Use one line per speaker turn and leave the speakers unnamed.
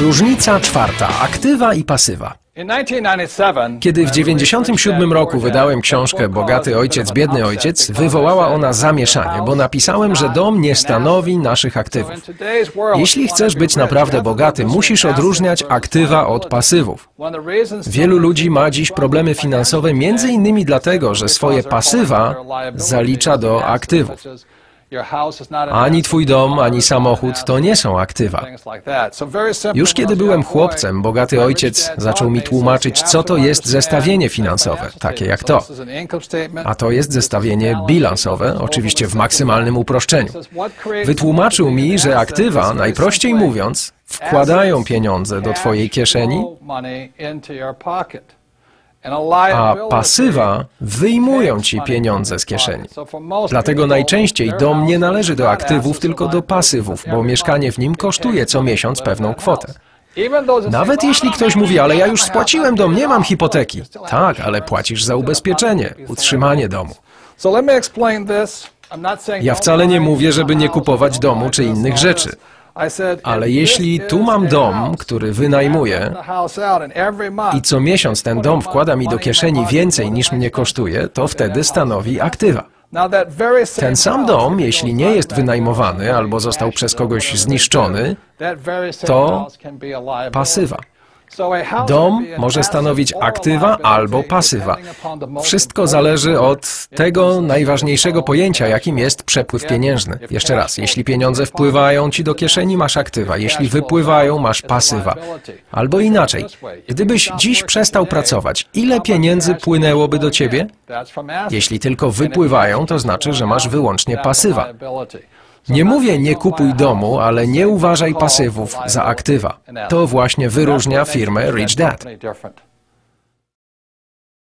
Różnica czwarta. Aktywa i pasywa. Kiedy w 1997 roku wydałem książkę Bogaty Ojciec, Biedny Ojciec, wywołała ona zamieszanie, bo napisałem, że dom nie stanowi naszych aktywów. Jeśli chcesz być naprawdę bogaty, musisz odróżniać aktywa od pasywów. Wielu ludzi ma dziś problemy finansowe między innymi dlatego, że swoje pasywa zalicza do aktywów. Ani twój dom, ani samochód to nie są aktywa. Już kiedy byłem chłopcem, bogaty ojciec zaczął mi tłumaczyć, co to jest zestawienie finansowe, takie jak to. A to jest zestawienie bilansowe, oczywiście w maksymalnym uproszczeniu. Wytłumaczył mi, że aktywa, najprościej mówiąc, wkładają pieniądze do twojej kieszeni, a pasywa wyjmują ci pieniądze z kieszeni. Dlatego najczęściej dom nie należy do aktywów, tylko do pasywów, bo mieszkanie w nim kosztuje co miesiąc pewną kwotę. Nawet jeśli ktoś mówi, ale ja już spłaciłem dom, nie mam hipoteki. Tak, ale płacisz za ubezpieczenie, utrzymanie domu. Ja wcale nie mówię, żeby nie kupować domu czy innych rzeczy. Ale jeśli tu mam dom, który wynajmuję i co miesiąc ten dom wkłada mi do kieszeni więcej niż mnie kosztuje, to wtedy stanowi aktywa. Ten sam dom, jeśli nie jest wynajmowany albo został przez kogoś zniszczony, to pasywa. Dom może stanowić aktywa albo pasywa. Wszystko zależy od tego najważniejszego pojęcia, jakim jest przepływ pieniężny. Jeszcze raz, jeśli pieniądze wpływają ci do kieszeni, masz aktywa, jeśli wypływają, masz pasywa. Albo inaczej, gdybyś dziś przestał pracować, ile pieniędzy płynęłoby do ciebie? Jeśli tylko wypływają, to znaczy, że masz wyłącznie pasywa. Nie mówię nie kupuj domu, ale nie uważaj pasywów za aktywa. To właśnie wyróżnia firmę Rich Dad.